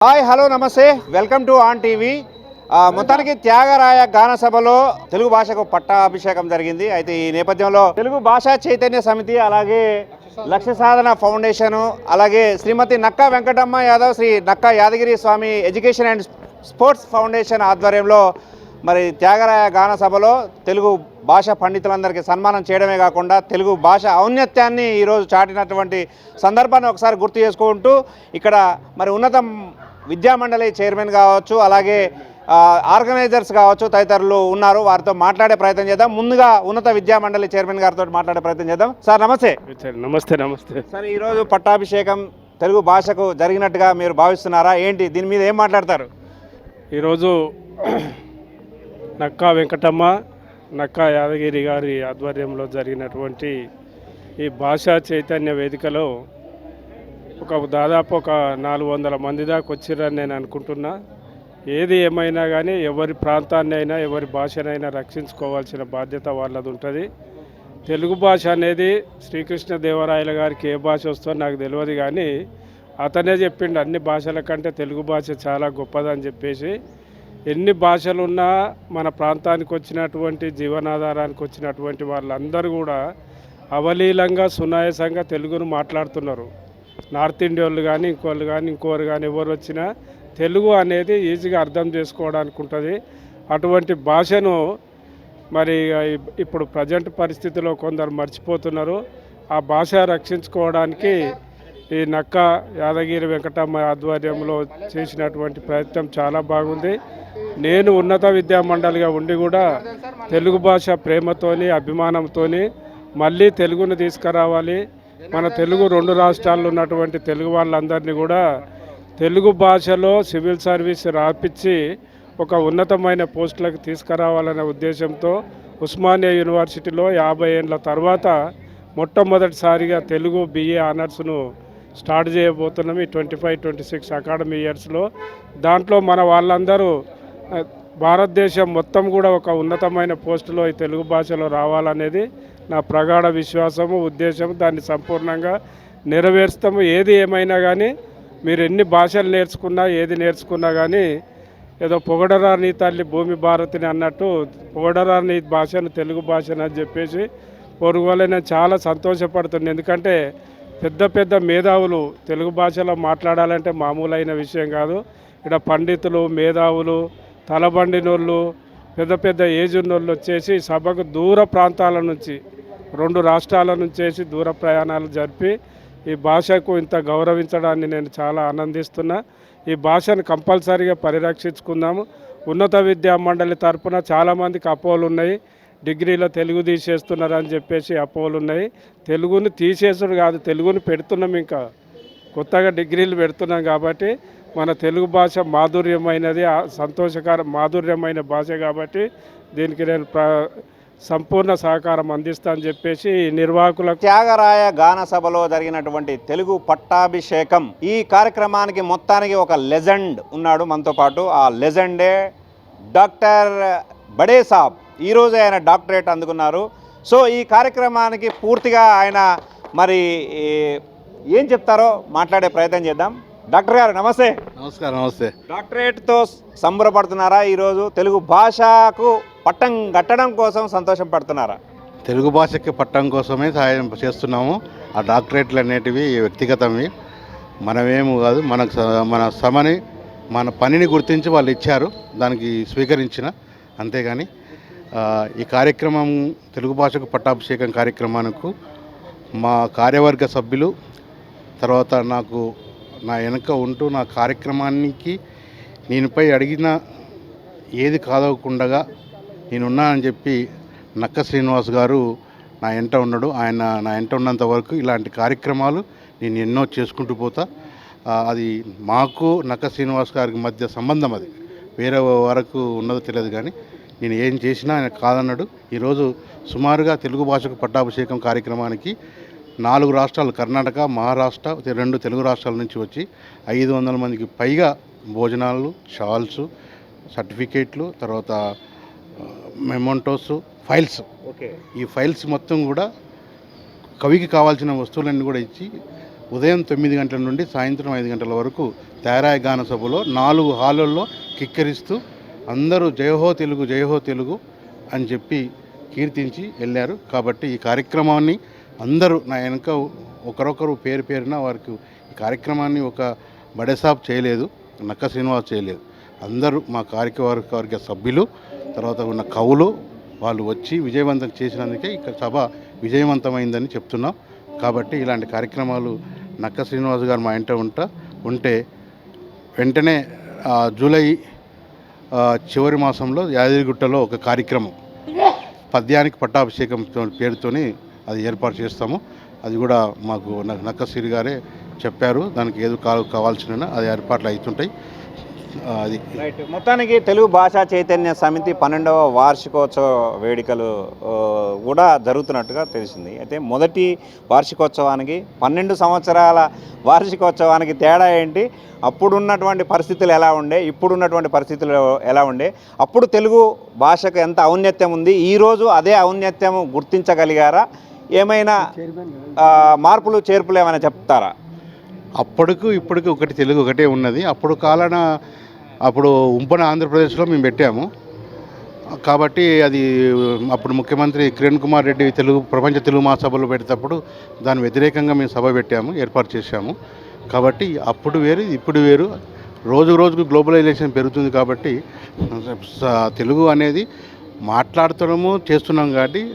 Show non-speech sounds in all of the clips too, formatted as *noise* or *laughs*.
Hi hello namaste. Welcome to on TV. మొత్తానికి త్యాగరాయ గాన సభలో తెలుగు భాషకు పట్టాభిషేకం జరిగింది. అయితే ఈ నేపథ్యంలో తెలుగు భాషా చైతన్య సమితి అలాగే లక్ష్య సాధన ఫౌండేషన్ అలాగే Shrimati Nakka Venkatamma Yadav Shri Nakka Yadagiri Swamy education and sports foundation ఆధ్వర్యంలో మరి త్యాగరాయ గాన సభలో తెలుగు భాష పండితులందరికీ సన్మానం చేయడమే కాకుండా తెలుగు భాష ఔన్నత్యాన్ని ఈరోజు చాటినటువంటి సందర్భాన్ని ఒకసారి గుర్తు చేసుకుంటూ ఇక్కడ మరి ఉన్నత విద్యామండలి చైర్మన్ కావచ్చు అలాగే ఆర్గనైజర్స్ కావచ్చు తదితరులు ఉన్నారు. వారితో మాట్లాడే ప్రయత్నం చేద్దాం. ముందుగా ఉన్నత విద్యామండలి చైర్మన్ గారితో మాట్లాడే ప్రయత్నం చేద్దాం. సార్ నమస్తే. నమస్తే నమస్తే. సార్ ఈరోజు పట్టాభిషేకం తెలుగు భాషకు జరిగినట్టుగా మీరు భావిస్తున్నారా? ఏంటి? దీని మీద ఏం మాట్లాడతారు? ఈరోజు నక్కా వెంకటమ్మ నక్కా యాదగిరి గారి ఆధ్వర్యంలో జరిగినటువంటి ఈ భాషా చైతన్య వేదికలో ఒక దాదాపు ఒక నాలుగు వందల మంది దాకా వచ్చిరని నేను అనుకుంటున్నా. ఏది ఏమైనా కానీ ఎవరి ప్రాంతాన్ని అయినా ఎవరి భాషనైనా రక్షించుకోవాల్సిన బాధ్యత వాళ్ళది ఉంటుంది. తెలుగు భాష అనేది శ్రీకృష్ణ దేవరాయల గారికి ఏ భాష వస్తుందో నాకు తెలియదు కానీ అతనే చెప్పిండు అన్ని భాషల కంటే తెలుగు భాష చాలా గొప్పదని చెప్పేసి ఎన్ని భాషలున్నా మన ప్రాంతానికి వచ్చినటువంటి జీవనాధారానికి వచ్చినటువంటి వాళ్ళందరూ కూడా అవలీలంగా సునాయాసంగా తెలుగును మాట్లాడుతున్నారు. నార్త్ ఇండియా వాళ్ళు కానీ ఇంకోళ్ళు కానీ ఇంకోరు కానీ ఎవరు వచ్చినా తెలుగు అనేది ఈజీగా అర్థం చేసుకోవడానికి ఉంటుంది. అటువంటి భాషను మరి ఇప్పుడు ప్రజెంట్ పరిస్థితిలో కొందరు మర్చిపోతున్నారు. ఆ భాష రక్షించుకోవడానికి ఈ నక్క యాదగిరి వెంకటమ్మ ఆధ్వర్యంలో చేసినటువంటి ప్రయత్నం చాలా బాగుంది. నేను ఉన్నత విద్యా మండలిగా ఉండి కూడా తెలుగు భాష ప్రేమతోని అభిమానంతోని మళ్ళీ తెలుగును తీసుకురావాలి. మన తెలుగు రెండు రాష్ట్రాల్లో ఉన్నటువంటి తెలుగు వాళ్ళందరినీ కూడా తెలుగు భాషలో సివిల్ సర్వీస్ రాపించి ఒక ఉన్నతమైన పోస్టులకు తీసుకురావాలనే ఉద్దేశంతో ఉస్మానియా యూనివర్సిటీలో యాభై ఏళ్ళ తర్వాత మొట్టమొదటిసారిగా తెలుగు బిఏ ఆనర్స్ను స్టార్ట్ చేయబోతున్నాం ఈ twenty five twenty six academy ఇయర్స్లో. దాంట్లో మన వాళ్ళందరూ భారతదేశం మొత్తం కూడా ఒక ఉన్నతమైన పోస్టులో ఈ తెలుగు భాషలో రావాలనేది నా ప్రగాఢ విశ్వాసము ఉద్దేశము. దాన్ని సంపూర్ణంగా నెరవేరుస్తాము. ఏది ఏమైనా కానీ మీరు ఎన్ని భాషలు నేర్చుకున్నా ఏది నేర్చుకున్నా కానీ ఏదో పొగడరా నీ తల్లి భూమి భారతిని అన్నట్టు పొగడరా నీ భాషను తెలుగు భాషను అని చెప్పేసి పొరుగువల్ల నేను చాలా సంతోషపడుతున్నాను ఎందుకంటే పెద్ద పెద్ద మేధావులు తెలుగు భాషలో మాట్లాడాలంటే మామూలైన విషయం కాదు. ఇక్కడ పండితులు మేధావులు తలబండినోళ్ళు పెద్ద పెద్ద ఏజ్ ఉన్నోళ్ళు వచ్చేసి సభకు దూర ప్రాంతాల నుంచి రెండు రాష్ట్రాల నుంచి దూర ప్రయాణాలు జరిపి ఈ భాషకు ఇంత గౌరవించడాన్ని నేను చాలా ఆనందిస్తున్నా. ఈ భాషను కంపల్సరీగా పరిరక్షించుకుందాము. ఉన్నత విద్యా మండలి తరఫున చాలామందికి అపోలు ఉన్నాయి డిగ్రీలో తెలుగు తీసేస్తున్నారు అని చెప్పేసి అపోలు ఉన్నాయి తెలుగుని తీసేసుడు కాదు తెలుగుని పెడుతున్నాం ఇంకా. కొత్తగా డిగ్రీలు పెడుతున్నాం కాబట్టి మన తెలుగు భాష మాధుర్యమైనది సంతోషకర మాధుర్యమైన భాష కాబట్టి దీనికి నేను సంపూర్ణ సహకారం అందిస్తా అని చెప్పేసి నిర్వాహకులకు త్యాగరాయ గాన సభలో జరిగినటువంటి తెలుగు పట్టాభిషేకం ఈ కార్యక్రమానికి మొత్తానికి ఒక లెజెండ్ ఉన్నాడు మనతో పాటు. ఆ లెజెండే డాక్టర్ బడే సాబ్ ఈరోజు ఆయన డాక్టరేట్ అందుకున్నారు. సో ఈ కార్యక్రమానికి పూర్తిగా ఆయన మరి ఏం చెప్తారో మాట్లాడే ప్రయత్నం చేద్దాం. డాక్టర్ గారు నమస్తే. నమస్కారం నమస్తే. డాక్టరేట్తో సంబరపడుతున్నారా? ఈరోజు తెలుగు భాషకు పట్టం కట్టడం కోసం సంతోషం పడుతున్నారా? తెలుగు భాషకి పట్టం కోసమే సహాయం చేస్తున్నాము. ఆ డాక్టరేట్లు అనేటివి వ్యక్తిగతవి మనమేము కాదు మనకు స- మన శ్రమని మన పనిని గుర్తించి వాళ్ళు ఇచ్చారు దానికి స్వీకరించిన. అంతేగాని ఆ, ఈ కార్యక్రమం తెలుగు భాషకు పట్టాభిషేకం కార్యక్రమానికి మా కార్యవర్గ సభ్యులు తర్వాత నాకు నా వెనక ఉంటూ నా కార్యక్రమానికి నేనుపై అడిగిన ఏది కాదవకుండగా నేనున్నానని చెప్పి నక్క శ్రీనివాస్ గారు నా ఎంట ఉన్నాడు. ఆయన నా ఎంట ఉన్నంత వరకు ఇలాంటి కార్యక్రమాలు నేను ఎన్నో చేసుకుంటూ పోతా. అది మాకు నక్క శ్రీనివాస్ గారికి మధ్య సంబంధం అది. వేరే వరకు ఉన్నదో తెలియదు కానీ నేను ఏం చేసినా ఆయన కాదన్నాడు. ఈరోజు సుమారుగా తెలుగు భాషకు పట్టాభిషేకం కార్యక్రమానికి నాలుగు రాష్ట్రాలు కర్ణాటక మహారాష్ట్ర రెండు తెలుగు రాష్ట్రాల నుంచి వచ్చి ఐదు వందల మందికి పైగా భోజనాలు షాల్స్ సర్టిఫికేట్లు తర్వాత మెమోంటోస్ ఫైల్స్. ఓకే. ఈ ఫైల్స్ మొత్తం కూడా కవికి కావాల్సిన వస్తువులన్నీ కూడా ఇచ్చి ఉదయం తొమ్మిది గంటల నుండి సాయంత్రం ఐదు గంటల వరకు తయారాయ గాన సభలో నాలుగు హాలుల్లో కిక్కరిస్తూ అందరూ జయహో తెలుగు జయహో తెలుగు అని చెప్పి కీర్తించి వెళ్ళారు. కాబట్టి ఈ కార్యక్రమాన్ని అందరూ నా వెనుక ఒకరొకరు పేరు పేరున వారికి ఈ కార్యక్రమాన్ని ఒక బడేసాబ్ చేయలేదు నక్క శ్రీనివాస్ చేయలేదు. అందరూ మా కార్యవర్గ సభ్యులు తర్వాత ఉన్న కవులు వాళ్ళు వచ్చి విజయవంతం చేసినందుకే ఇక్కడ సభ విజయవంతమైందని చెప్తున్నాం. కాబట్టి ఇలాంటి కార్యక్రమాలు నక్క శ్రీనివాస్ గారు మా ఇంట ఉంట ఉంటే వెంటనే జూలై చివరి మాసంలో యాదగిరిగుట్టలో ఒక కార్యక్రమం. పద్యానికి పట్టాభిషేకం పేరుతోని అది ఏర్పాటు చేస్తాము. అది కూడా మాకు నక్కసిరి గారే చెప్పారు. దానికి ఏదో కాలు కావాల్సిన అది ఏర్పాట్లు అవుతుంటాయి అది రైట్ మొత్తానికి తెలుగు భాషా చైతన్య సమితి పన్నెండవ వార్షికోత్సవ వేడుకలు కూడా జరుగుతున్నట్టుగా తెలిసింది. అయితే మొదటి వార్షికోత్సవానికి పన్నెండు సంవత్సరాల వార్షికోత్సవానికి తేడా ఏంటి? అప్పుడున్నటువంటి పరిస్థితులు ఎలా ఉండే? ఇప్పుడున్నటువంటి పరిస్థితులు ఎలా ఉండే? అప్పుడు తెలుగు భాషకు ఎంత ఔన్నత్యం ఉంది? ఈరోజు అదే ఔన్నత్యం గుర్తించగలిగారా? ఏమైనా మార్పులు చేర్పులు ఏమైనా చెప్తారా? అప్పటికు ఇప్పటికి ఒకటి తెలుగు ఒకటే ఉన్నది. అప్పుడు కాలాన అప్పుడు ఉంపన ఆంధ్రప్రదేశ్లో మేము పెట్టాము. కాబట్టి అది అప్పుడు ముఖ్యమంత్రి కిరణ్ కుమార్ రెడ్డి తెలుగు ప్రపంచ తెలుగు మహాసభలో పెట్టేటప్పుడు దాని వ్యతిరేకంగా మేము సభ పెట్టాము ఏర్పాటు చేశాము. కాబట్టి అప్పుడు వేరు ఇప్పుడు వేరు. రోజు రోజుకు గ్లోబలైజేషన్ పెరుగుతుంది కాబట్టి స- తెలుగు అనేది మాట్లాడుతున్నాము చేస్తున్నాం కాబట్టి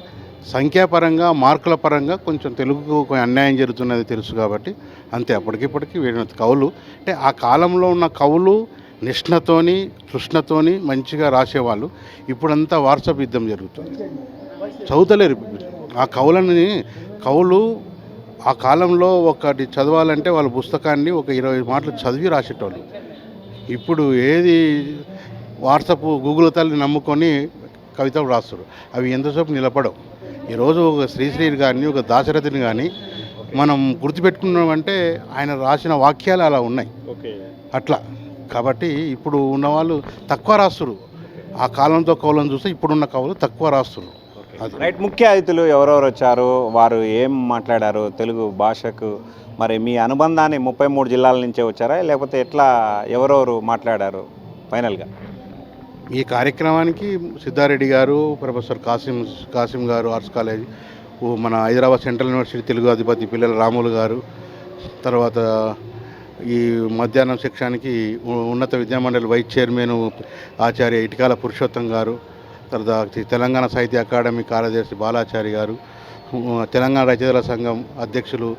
సంఖ్యాపరంగా మార్కుల పరంగా కొంచెం తెలుగుకు కొంచెం అన్యాయం జరుగుతున్నది తెలుసు కాబట్టి అంతే. అప్పటికిప్పటికీ వీడిన కవులు. అంటే ఆ కాలంలో ఉన్న కవులు నిష్ణతోని తృష్ణతోని మంచిగా రాసేవాళ్ళు. ఇప్పుడంతా వాట్సాప్ యుద్ధం జరుగుతుంది. చదువుతలేరు ఆ కవులని కవులు ఆ కాలంలో ఒకటి చదవాలంటే వాళ్ళ పుస్తకాన్ని ఒక ఇరవై మాటలు చదివి రాసేటోళ్ళు. ఇప్పుడు ఏది వాట్సాప్ గూగుల్ తల్లి నమ్ముకొని కవితలు రాస్తారు అవి ఎంతసేపు నిలబడవు. ఈరోజు ఒక శ్రీశ్రీ కానీ ఒక దాశరథిని కానీ మనం గుర్తుపెట్టుకున్నామంటే ఆయన రాసిన వాక్యాలు అలా ఉన్నాయి. అట్లా. కాబట్టి ఇప్పుడు ఉన్నవాళ్ళు తక్కువ రాస్తురు. ఆ కాలంతో కవులను చూస్తే ఇప్పుడున్న కవులు తక్కువ రాస్తురు. రైట్. ముఖ్య అతిథులు ఎవరెవరు వచ్చారు? వారు ఏం మాట్లాడారు? తెలుగు భాషకు మరి మీ అనుబంధాన్ని ముప్పై మూడు జిల్లాల నుంచే వచ్చారా? లేకపోతే ఎట్లా ఎవరెవరు మాట్లాడారు? ఫైనల్గా. ఈ కార్యక్రమానికి సిద్ధారెడ్డి గారు ప్రొఫెసర్ కాసిం కాసిం గారు ఆర్ట్స్ కాలేజ్ మన హైదరాబాద్ సెంట్రల్ యూనివర్సిటీ తెలుగు అధిపతి పిల్లల రాములు గారు తర్వాత ఈ మధ్యాహ్నం శిక్షానికి ఉన్నత విద్యామండలి వైస్ చైర్మన్ ఆచార్య ఇటికాల పురుషోత్తం గారు తర్వాత తెలంగాణ సాహిత్య అకాడమీ కార్యదర్శి బాలాచారి గారు తెలంగాణ రచయితల సంఘం అధ్యక్షులు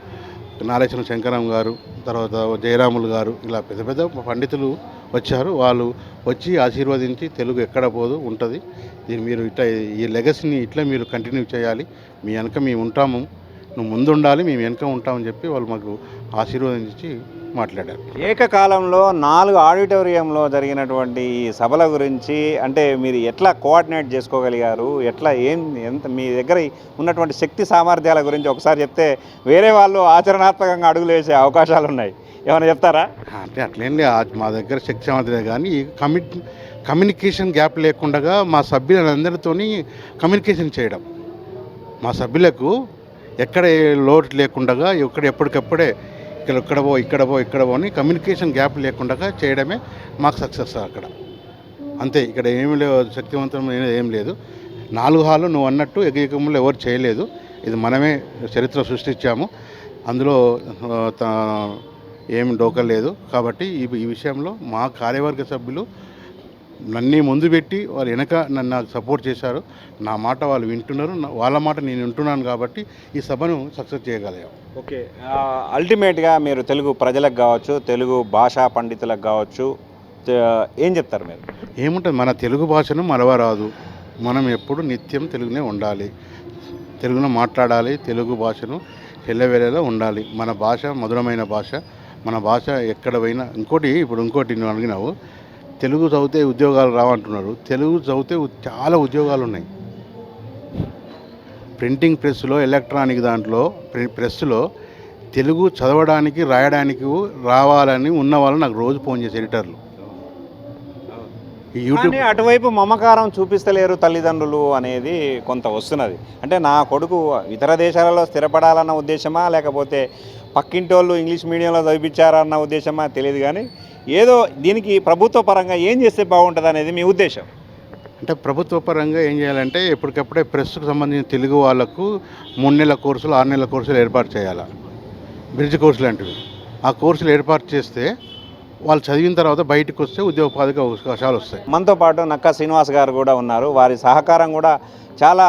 నాలేశ్వరం శంకరం గారు తర్వాత జయరాములు గారు ఇలా పెద్ద పెద్ద పండితులు వచ్చారు. వాళ్ళు వచ్చి ఆశీర్వదించి తెలుగు ఎక్కడ పోదు ఉంటుంది. దీన్ని మీరు ఇట్లా ఈ లెగసీని ఇట్లా మీరు కంటిన్యూ చేయాలి. మీ వెనక మేము ఉంటాము. నువ్వు ముందు ఉండాలి మేము వెనక ఉంటామని చెప్పి వాళ్ళు మాకు ఆశీర్వదించి మాట్లాడారు. ఏకకాలంలో నాలుగు ఆడిటోరియంలో జరిగినటువంటి ఈ సభల గురించి అంటే మీరు ఎట్లా కోఆర్డినేట్ చేసుకోగలిగారు? ఎట్లా ఏం ఎంత మీ దగ్గర ఉన్నటువంటి శక్తి సామర్థ్యాల గురించి ఒకసారి చెప్తే వేరే వాళ్ళు ఆచరణాత్మకంగా అడుగులు వేసే అవకాశాలు ఉన్నాయి. ఏమైనా చెప్తారా? అంటే అట్లేం లే ఆ- మా దగ్గర శక్తి సామర్థ్యం కానీ కమిట్ కమ్యూనికేషన్ గ్యాప్ లేకుండా మా సభ్యులందరితోని కమ్యూనికేషన్ చేయడం. మా సభ్యులకు ఎక్కడ లోటు లేకుండా ఎక్కడ ఎప్పటికప్పుడే ఇక్కడ ఇక్కడ పో ఇక్కడ పో ఇక్కడ పో అని కమ్యూనికేషన్ గ్యాప్ లేకుండా చేయడమే మాకు సక్సెస్ అక్కడ. అంతే ఇక్కడ ఏమి లేవు శక్తివంతం ఏం లేదు. నాలుగు హాలు నువ్వు అన్నట్టు ఎగయకంలో ఎవరు చేయలేదు. ఇది మనమే చరిత్ర సృష్టించాము. అందులో ఏమి త- ఏం లేదు. కాబట్టి ఈ విషయంలో మా కార్యవర్గ సభ్యులు నన్ను ముందు పెట్టి వాళ్ళు వెనక నన్ను నాకు సపోర్ట్ చేశారు. నా మాట వాళ్ళు వింటున్నారు. వాళ్ళ మాట నేను వింటున్నాను కాబట్టి ఈ సభను సక్సెస్ చేయగలిగాం. ఓకే. అల్టిమేట్గా మీరు తెలుగు ప్రజలకు కావచ్చు తెలుగు భాషా పండితులకు కావచ్చు ఏం చెప్తారు మీరు? ఏముంటుంది? మన తెలుగు భాషను మరవరాదు. మనం ఎప్పుడు నిత్యం తెలుగునే ఉండాలి. తెలుగును మాట్లాడాలి. తెలుగు భాషను చెల్లెవేళలో ఉండాలి. మన భాష మధురమైన భాష. మన భాష ఎక్కడ పోయినా ఇంకోటి ఇప్పుడు ఇంకోటి నువ్వు అడిగినావు. తెలుగు చదివితే ఉద్యోగాలు రావంటున్నారు. తెలుగు చదివితే చాలా ఉద్యోగాలు ఉన్నాయి ప్రింటింగ్ ప్రెస్లో ఎలక్ట్రానిక్ దాంట్లో ప్రి- ప్రెస్లో తెలుగు చదవడానికి రాయడానికి రావాలని ఉన్న వాళ్ళు నాకు రోజు ఫోన్ చేసే ఎడిటర్లు. యూట్యూబ్ అటువైపు మమకారం చూపిస్తలేరు తల్లిదండ్రులు అనేది కొంత వస్తున్నది. అంటే నా కొడుకు ఇతర దేశాలలో స్థిరపడాలన్న ఉద్దేశమా లేకపోతే పక్కింటి వాళ్ళు ఇంగ్లీష్ మీడియంలో చదివించారా అన్న ఉద్దేశమా తెలియదు కానీ ఏదో దీనికి ప్రభుత్వ పరంగా ఏం చేస్తే బాగుంటుంది అనేది మీ ఉద్దేశం? అంటే ప్రభుత్వ పరంగా ఏం చేయాలంటే ఎప్పటికప్పుడే ప్రెస్కు సంబంధించిన తెలుగు వాళ్ళకు మూడు నెలల కోర్సులు ఆరు నెలల కోర్సులు ఏర్పాటు చేయాలి. బ్రిడ్జ్ కోర్సులు లాంటివి. ఆ కోర్సులు ఏర్పాటు చేస్తే వాళ్ళు చదివిన తర్వాత బయటకు వస్తే ఉద్యోగోపాధిక అవకాశాలు వస్తాయి. మనతో పాటు నక్కా శ్రీనివాస్ గారు కూడా ఉన్నారు. వారి సహకారం కూడా చాలా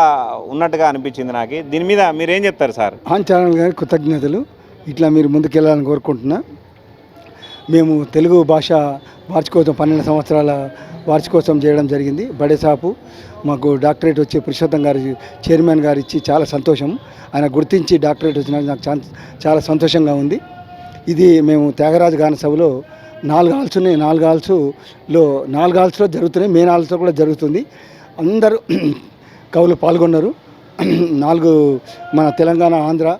ఉన్నట్టుగా అనిపించింది నాకు. దీని మీద మీరేం చెప్తారు సార్? ఆన్ ఛానల్ గారి కృతజ్ఞతలు. ఇట్లా మీరు ముందుకెళ్ళాలని కోరుకుంటున్నా. మేము తెలుగు భాష వార్షికోత్సవం పన్నెండు సంవత్సరాల వార్షికోత్సవం చేయడం జరిగింది. బడేసాపు మాకు డాక్టరేట్ వచ్చి పురుషోత్తం గారి చైర్మన్ గారు ఇచ్చి చాలా సంతోషం. ఆయన గుర్తించి డాక్టరేట్ వచ్చిన నాకు చాలా సంతోషంగా ఉంది. ఇది మేము త్యాగరాజు గాన సభలో నాలుగు హాల్స్ ఉన్నాయి. నాలుగు హాల్స్లో నాలుగు హాల్స్లో జరుగుతున్నాయి. మెయిన్ హాల్స్లో కూడా జరుగుతుంది. అందరూ *clears throat* కవులు పాల్గొన్నారు. *clears throat* నాలుగు మన తెలంగాణ ఆంధ్ర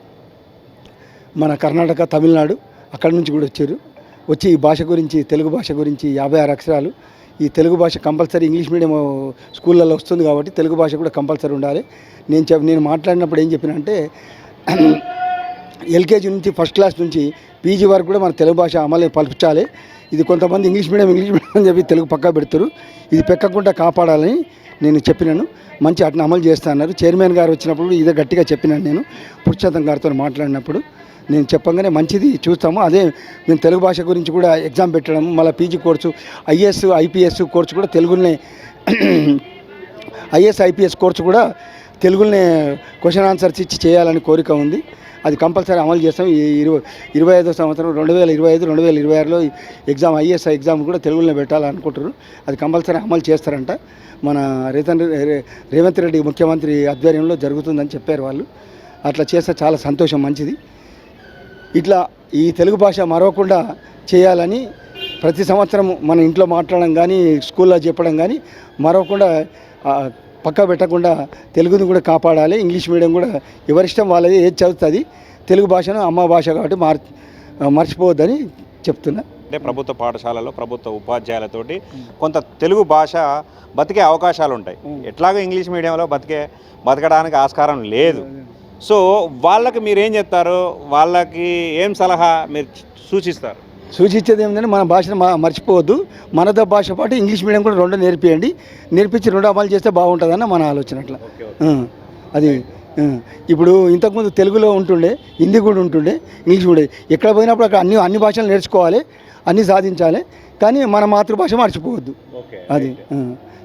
మన కర్ణాటక తమిళనాడు అక్కడి నుంచి కూడా వచ్చారు. వచ్చి ఈ భాష గురించి తెలుగు భాష గురించి యాభై ఆరు అక్షరాలు. ఈ తెలుగు భాష కంపల్సరీ ఇంగ్లీష్ మీడియం స్కూళ్ళల్లో వస్తుంది కాబట్టి తెలుగు భాష కూడా కంపల్సరీ ఉండాలి. నేను చెప్ నేను మాట్లాడినప్పుడు ఏం చెప్పినంటే ఎల్కేజీ నుంచి ఫస్ట్ క్లాస్ నుంచి పీజీ వరకు కూడా మన తెలుగు భాష అమలు పలిపించాలి. ఇది కొంతమంది ఇంగ్లీష్ మీడియం ఇంగ్లీష్ మీడియం అని చెప్పి తెలుగు పక్కా పెడతారు. ఇది పెక్కకుండా కాపాడాలని నేను చెప్పినాను. మంచి అట్లా అమలు చేస్తా అన్నారు చైర్మన్ గారు వచ్చినప్పుడు ఇదే గట్టిగా చెప్పినాను నేను పురుషోత్తం గారితో మాట్లాడినప్పుడు. నేను చెప్పంగానే మంచిది చూస్తాము. అదే మేము తెలుగు భాష గురించి కూడా ఎగ్జామ్ పెట్టడం మళ్ళీ PG course IAS IPS course కూడా తెలుగునే *clears throat* ఐఏఎస్ ఐపీఎస్ కోర్సు కూడా తెలుగులోనే క్వశ్చన్ ఆన్సర్స్ ఇచ్చి చేయాలని కోరిక ఉంది. అది కంపల్సరీ అమలు చేస్తాం. ఈ ఇరవై ఇరవై ఐదో సంవత్సరం రెండు వేల ఇరవై ఐదు రెండు వేల ఇరవై ఆరులో ఎగ్జామ్ ఐఎస్ఐ ఎగ్జామ్ కూడా తెలుగులో పెట్టాలనుకుంటారు అది కంపల్సరీ అమలు చేస్తారంట. మన రేతన్ రేవంత్ రెడ్డి ముఖ్యమంత్రి ఆధ్వర్యంలో జరుగుతుందని చెప్పారు వాళ్ళు. అట్లా చేస్తే చాలా సంతోషం మంచిది. ఇట్లా ఈ తెలుగు భాష మరవకుండా చేయాలని ప్రతి సంవత్సరం మన ఇంట్లో మాట్లాడడం కానీ స్కూల్లో చెప్పడం కానీ మరవకుండా పక్క పెట్టకుండా తెలుగుని కూడా కాపాడాలి. ఇంగ్లీష్ మీడియం కూడా ఎవరిష్టం వాళ్ళది ఏది చదువుతుంది తెలుగు భాషను అమ్మ భాష కాబట్టి మార్ మర్చిపోవద్దని చెప్తున్నా. అంటే ప్రభుత్వ పాఠశాలలో ప్రభుత్వ ఉపాధ్యాయులతోటి కొంత తెలుగు భాష బతికే అవకాశాలు ఉంటాయి ఎట్లాగో ఇంగ్లీష్ మీడియంలో బతికే బతకడానికి ఆస్కారం లేదు. సో వాళ్ళకి మీరు ఏం చెప్తారు? వాళ్ళకి ఏం సలహా మీరు సూచిస్తారు? సూచించేది ఏంటంటే మన భాషను మ- మర్చిపోవద్దు. మనద భాష పాటు ఇంగ్లీష్ మీడియం కూడా రెండు నేర్పియండి. నేర్పించి రెండు అమలు చేస్తే బాగుంటుందన్న మన ఆలోచన అట్లా. అది ఇప్పుడు ఇంతకుముందు తెలుగులో ఉంటుండే హిందీ కూడా ఉంటుండే ఇంగ్లీష్ కూడా ఎక్కడ పోయినప్పుడు అక్కడ అన్ని అన్ని భాషలు నేర్చుకోవాలి అన్నీ సాధించాలి. కానీ మన మాతృభాష మర్చిపోవద్దు. అది.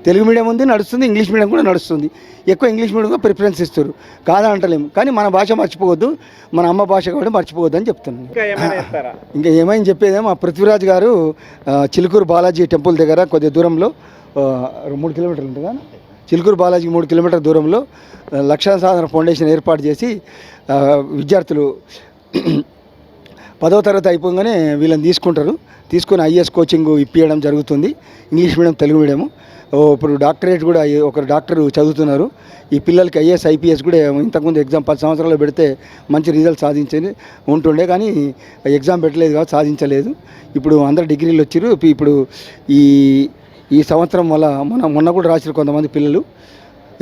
తెలుగు మీడియం ఉంది నడుస్తుంది ఇంగ్లీష్ మీడియం కూడా నడుస్తుంది. ఎక్కువ ఇంగ్లీష్ మీడియం ప్రిఫరెన్స్ ఇస్తారు. కాదా అంటలేము. కానీ మన భాష మర్చిపోవద్దు మన అమ్మ భాష కూడా మర్చిపోవద్దు అని చెప్తున్నాను. ఇంకా ఏమైనా చెప్తారా *laughs* ఇంకా ఏమైంది చెప్పేదే మా పృథ్వీరాజ్ గారు చిలుకూరు బాలాజీ టెంపుల్ దగ్గర కొద్ది దూరంలో మూడు కిలోమీటర్లు ఉంటుందా? చిలుకూరు బాలాజీ మూడు కిలోమీటర్ల దూరంలో ఆ, లక్షణ సాధన ఫౌండేషన్ ఏర్పాటు చేసి విద్యార్థులు *clears throat* పదో తరగతి అయిపోగానే వీళ్ళని తీసుకుంటారు. తీసుకొని ఐఏఎస్ కోచింగ్ ఇప్పించడం జరుగుతుంది. ఇంగ్లీష్ మీడియం తెలుగు మీడియం ఇప్పుడు డాక్టరేట్ కూడా ఒకరు డాక్టర్ చదువుతున్నారు. ఈ పిల్లలకి ఐఏఎస్ ఐపీఎస్ కూడా ఇంతకుముందు ఎగ్జామ్ పది సంవత్సరాలు పెడితే మంచి రిజల్ట్ సాధించేది ఉంటుండే కానీ ఎగ్జామ్ పెట్టలేదు కాబట్టి సాధించలేదు. ఇప్పుడు అందరు డిగ్రీలు వచ్చారు ఇప్పుడు ఈ ఈ సంవత్సరం వల్ల మొన్న మొన్న కూడా రాసిన కొంతమంది పిల్లలు.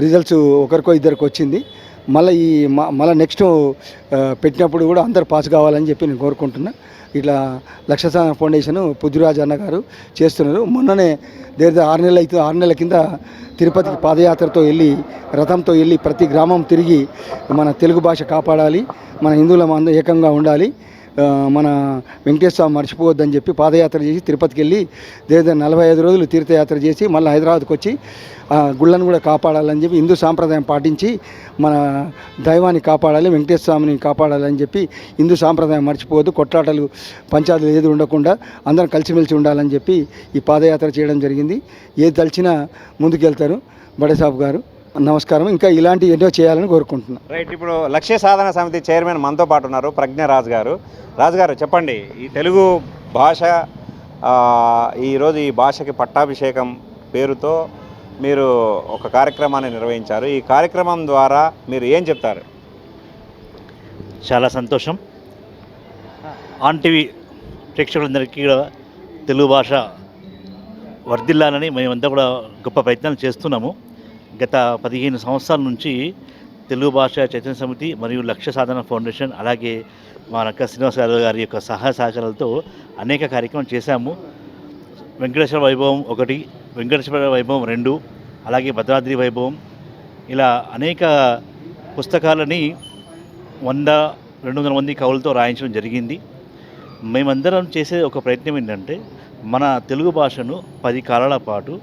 రిజల్ట్స్ ఒకరికో ఇద్దరికి వచ్చింది. మళ్ళీ ఈ మ- మళ్ళీ నెక్స్ట్ పెట్టినప్పుడు కూడా అందరు పాస్ కావాలని చెప్పి నేను కోరుకుంటున్నా. ఇట్లా లక్షసాన ఫౌండేషన్ పుజ్జురాజ్ అన్న గారు చేస్తున్నారు. మొన్ననే దగ్గర ఆరు నెలల అయితే ఆరు నెలల కింద తిరుపతికి పాదయాత్రతో వెళ్ళి రథంతో వెళ్ళి ప్రతి గ్రామం తిరిగి మన తెలుగు భాష కాపాడాలి మన హిందువుల అందరూ ఏకంగా ఉండాలి. మన వెంకటేశ్వర స్వామి మర్చిపోవద్దని చెప్పి పాదయాత్ర చేసి తిరుపతికి వెళ్ళి దగ్గర నలభై ఐదు రోజులు తీర్థయాత్ర చేసి మళ్ళీ హైదరాబాద్కి వచ్చి ఆ గుళ్ళను కూడా కాపాడాలని చెప్పి హిందూ సాంప్రదాయం పాటించి మన దైవాన్ని కాపాడాలి వెంకటేశ్వర స్వామిని కాపాడాలని చెప్పి హిందూ సాంప్రదాయం మర్చిపోవద్దు కొట్లాటలు పంచాయతీలు ఏది ఉండకుండా అందరం కలిసిమెలిసి ఉండాలని చెప్పి ఈ పాదయాత్ర చేయడం జరిగింది. ఏది తలిచినా ముందుకెళ్తారు బడేసాబు గారు. నమస్కారం. ఇంకా ఇలాంటి ఎన్నో చేయాలని కోరుకుంటున్నాను రైట్ ఇప్పుడు లక్ష్య సాధన సమితి చైర్మన్ మనతో పాటు ఉన్నారు ప్రజ్ఞ రాజు గారు. రాజు గారు చెప్పండి ఈ తెలుగు భాష ఆ, ఈరోజు ఈ భాషకి పట్టాభిషేకం పేరుతో మీరు ఒక కార్యక్రమాన్ని నిర్వహించారు. ఈ కార్యక్రమం ద్వారా మీరు ఏం చెప్తారు? చాలా సంతోషం. ఆన్ టీవీ ప్రేక్షకులందరికీ కూడా తెలుగు భాష వర్ధిల్లాలని మేమంతా కూడా గొప్ప ప్రయత్నాలు చేస్తున్నాము. గత పదిహేను సంవత్సరాల నుంచి తెలుగు భాష చైతన్య సమితి మరియు లక్ష్య సాధన ఫౌండేషన్ అలాగే మా నక్క శ్రీనివాస యాదవ్ గారి యొక్క సహాయ సహకారాలతో అనేక కార్యక్రమాలు చేశాము. వెంకటేశ్వర వైభవం ఒకటి వెంకటేశ్వర వైభవం రెండు అలాగే భద్రాద్రి వైభవం. ఇలా అనేక పుస్తకాలని వంద రెండు వందల మంది కవులతో రాయించడం జరిగింది. మేమందరం చేసే ఒక ప్రయత్నం ఏంటంటే మన తెలుగు భాషను పది కాలాల పాటు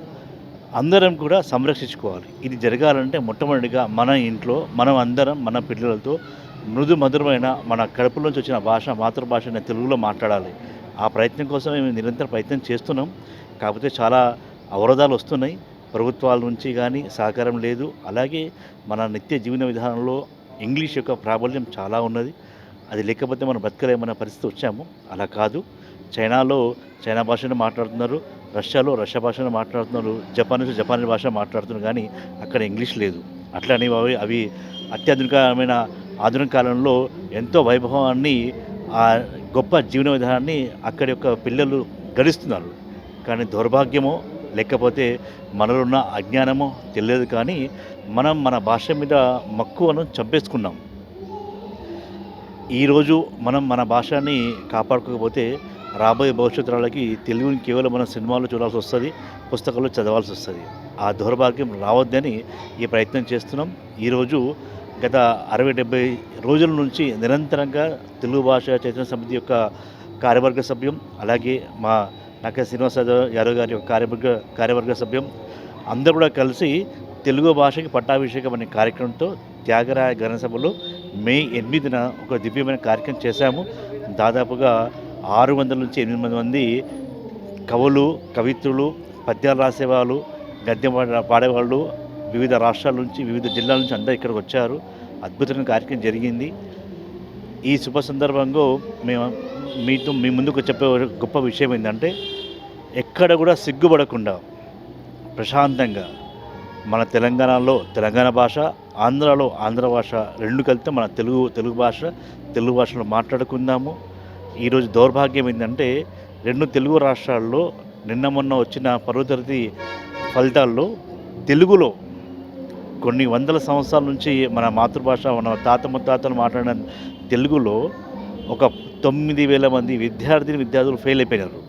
అందరం కూడా సంరక్షించుకోవాలి. ఇది జరగాలంటే మొట్టమొదటిగా మన ఇంట్లో మనం అందరం మన పిల్లలతో మృదు మధురమైన మన కడుపులోంచి వచ్చిన భాష మాతృభాష అనే తెలుగులో మాట్లాడాలి. ఆ ప్రయత్నం కోసం మేము నిరంతర ప్రయత్నం చేస్తున్నాం. కాకపోతే చాలా అవరోధాలు వస్తున్నాయి. ప్రభుత్వాల నుంచి కానీ సహకారం లేదు. అలాగే మన నిత్య జీవన విధానంలో ఇంగ్లీష్ యొక్క ప్రాబల్యం చాలా ఉన్నది. అది లేకపోతే మనం బతకలేమన్న పరిస్థితి వచ్చాము. అలా కాదు. చైనాలో చైనా భాషను మాట్లాడుతున్నారు. రష్యాలో రష్యా భాషను మాట్లాడుతున్నారు జపానీస్ జపానీ భాష మాట్లాడుతున్నారు కానీ అక్కడ ఇంగ్లీష్ లేదు. అట్లానే అవి అవి అత్యాధునికమైన ఆధునిక కాలంలో ఎంతో వైభవాన్ని ఆ గొప్ప జీవన విధానాన్ని అక్కడి యొక్క పిల్లలు గడిస్తున్నారు. కానీ దౌర్భాగ్యమో లేకపోతే మనలో ఉన్న అజ్ఞానమో తెలియదు కానీ మనం మన భాష మీద మక్కువను చంపేసుకున్నాం. ఈరోజు మనం మన భాషని కాపాడుకోకపోతే రాబోయే భవిష్యత్తు తరాలకి తెలుగుని కేవలం మనం సినిమాలు చూడాల్సి వస్తుంది పుస్తకాలు చదవాల్సి వస్తుంది. ఆ దౌర్భాగ్యం రావద్దని ఈ ప్రయత్నం చేస్తున్నాం. ఈరోజు గత అరవై డెబ్బై రోజుల నుంచి నిరంతరంగా తెలుగు భాష చైతన్య సమితి యొక్క కార్యవర్గ సభ్యం అలాగే మా నక్క శ్రీనివాస యాదవ్- గారి యొక్క కార్యవర్గ కార్యవర్గ సభ్యం అందరూ కూడా కలిసి తెలుగు భాషకి పట్టాభిషేకం అనే కార్యక్రమంతో త్యాగరాయ ఘనసభలో మే ఎనిమిదిన ఒక దివ్యమైన కార్యక్రమం చేశాము. దాదాపుగా ఆరు వందల నుంచి ఎనిమిది వందల మంది కవులు కవిత్రులు పద్యాలు రాసేవాళ్ళు గద్యం పాడేవాళ్ళు వివిధ రాష్ట్రాల నుంచి వివిధ జిల్లాల నుంచి అందరూ ఇక్కడికి వచ్చారు. అద్భుతమైన కార్యక్రమం జరిగింది. ఈ శుభ సందర్భంగా మేము మీతో మీ ముందుకు చెప్పే గొప్ప విషయం ఏంటంటే ఎక్కడ కూడా సిగ్గుపడకుండా ప్రశాంతంగా మన తెలంగాణలో తెలంగాణ భాష ఆంధ్రాలో ఆంధ్ర భాష రెండు కలిపితే మన తెలుగు తెలుగు భాష తెలుగు భాషలో మాట్లాడుకుందాము. ఈరోజు దౌర్భాగ్యం ఏంటంటే రెండు తెలుగు రాష్ట్రాల్లో నిన్న మొన్న వచ్చిన పదో ఫలితాల్లో తెలుగులో కొన్ని వందల సంవత్సరాల నుంచి మన మాతృభాష మన తాత ముత్తాతలు మాట్లాడిన తెలుగులో ఒక తొమ్మిది వేల మంది విద్యార్థిని విద్యార్థులు ఫెయిల్ అయిపోయినారు.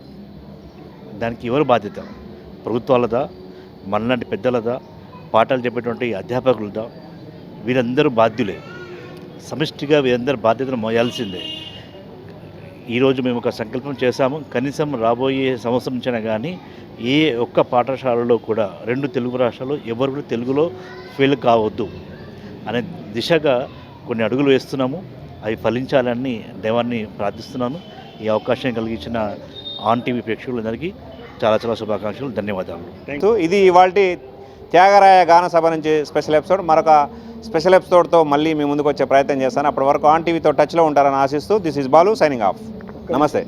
దానికి ఎవరు బాధ్యత? ప్రభుత్వాలదా? మనలాంటి పెద్దలదా? పాఠాలు చెప్పేటువంటి అధ్యాపకులదా? వీరందరూ బాధ్యులే. సమిష్టిగా వీరందరూ బాధ్యతను మోయాల్సిందే. ఈరోజు మేము ఒక సంకల్పం చేశాము. కనీసం రాబోయే సంవత్సరం నుంచైనా కానీ ఏ ఒక్క పాఠశాలలో కూడా రెండు తెలుగు రాష్ట్రాలు ఎవరు కూడా తెలుగులో ఫెయిల్ కావద్దు అనే దిశగా కొన్ని అడుగులు వేస్తున్నాము. అవి ఫలించాలని దేవాన్ని ప్రార్థిస్తున్నాను. ఈ అవకాశం కలిగించిన ఆన్ టీవీ ప్రేక్షకులందరికీ చాలా చాలా శుభాకాంక్షలు. ధన్యవాదాలు. ఇది ఇవాళ త్యాగరాయ గాన సభ నుంచి స్పెషల్ ఎపిసోడ్. మరొక స్పెషల్ ఎపిసోడ్తో మళ్ళీ మీ ముందుకు వచ్చే ప్రయత్నం చేస్తాను. అప్పటి వరకు ఆన్ టీవీతో టచ్లో ఉంటారని ఆశిస్తూ this is Balu signing off. Namaste